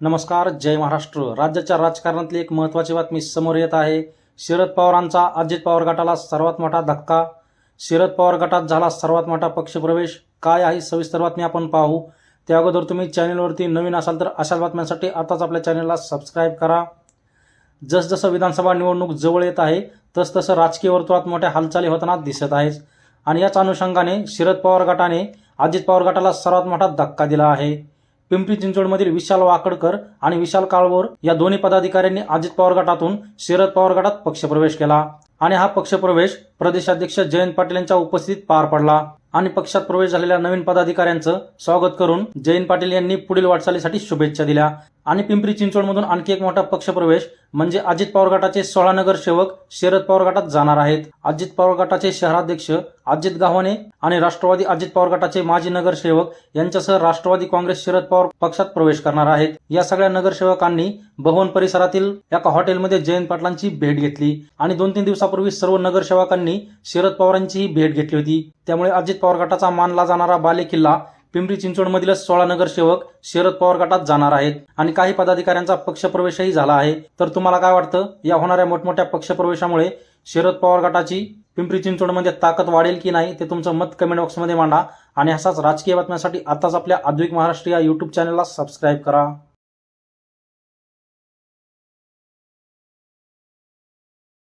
नमस्कार जय महाराष्ट्र. राज्याच्या राजकारणातली एक महत्त्वाची बातमी समोर येत आहे. शरद पवारांचा अजित पवार गटाला सर्वात मोठा धक्का. शरद पवार गटात झाला सर्वात मोठा पक्षप्रवेश. काय आहे सविस्तर बातमी आपण पाहू. त्या अगोदर तुम्ही चॅनेलवरती नवीन असाल तर अशाच बातम्यांसाठी आताच आपल्या चॅनेलला सबस्क्राईब करा. जसजसं विधानसभा निवडणूक जवळ येत आहे तसतसं राजकीय वर्तुळात मोठ्या हालचाली होताना दिसत आहेत. आणि याच अनुषंगाने शरद पवार गटाने अजित पवार गटाला सर्वात मोठा धक्का दिला आहे. पिंपरी चिंचवडमधील विशाल वाकडकर आणि विशाल काळभोर या दोन्ही पदाधिकाऱ्यांनी अजित पवार गटातून शरद पवार गटात पक्षप्रवेश केला आणि हा पक्षप्रवेश प्रदेशाध्यक्ष जयंत पाटील यांच्या उपस्थितीत पार पडला. आणि पक्षात प्रवेश झालेल्या नवीन पदाधिकाऱ्यांचं स्वागत करून जयंत पाटील यांनी पुढील वाटचालीसाठी शुभेच्छा दिल्या. आणि पिंपरी चिंचवडमधून आणखी एक मोठा पक्षप्रवेश म्हणजे अजित पवार गटाचे सोळा नगरसेवक शरद पवार गटात जाणार आहेत. अजित पवार गटाचे शहराध्यक्ष अजित गावणे आणि राष्ट्रवादी अजित पवार गटाचे माजी नगरसेवक यांच्यासह राष्ट्रवादी काँग्रेस शरद पवार पक्षात प्रवेश करणार आहेत. या सगळ्या नगरसेवकांनी भवन परिसरातील एका हॉटेलमध्ये जयंत पाटलांची भेट घेतली आणि दोन तीन दिवसापूर्वी सर्व नगरसेवकांनी शरद पवारांचीही भेट घेतली होती. त्यामुळे अजित पवार गटाचा मानला जाणारा बालेकिल्ला पिंपरी चिंचवडमधील सोळा नगरसेवक शरद पवार गटात जाणार आहेत आणि काही पदाधिकाऱ्यांचा पक्षप्रवेशही झाला आहे. तर तुम्हाला काय वाटतं? या होणाऱ्या मोठमोठ्या पक्षप्रवेशामुळे शरद पवार गटाची पिंपरी चिंचवडमध्ये ताकद वाढेल की नाही ते तुमचं मत कमेंट बॉक्समध्ये मांडा. आणि असाच राजकीय बातम्यांसाठी आताच आपल्या आधुनिक महाराष्ट्र या युट्यूब चॅनलला सबस्क्राईब करा.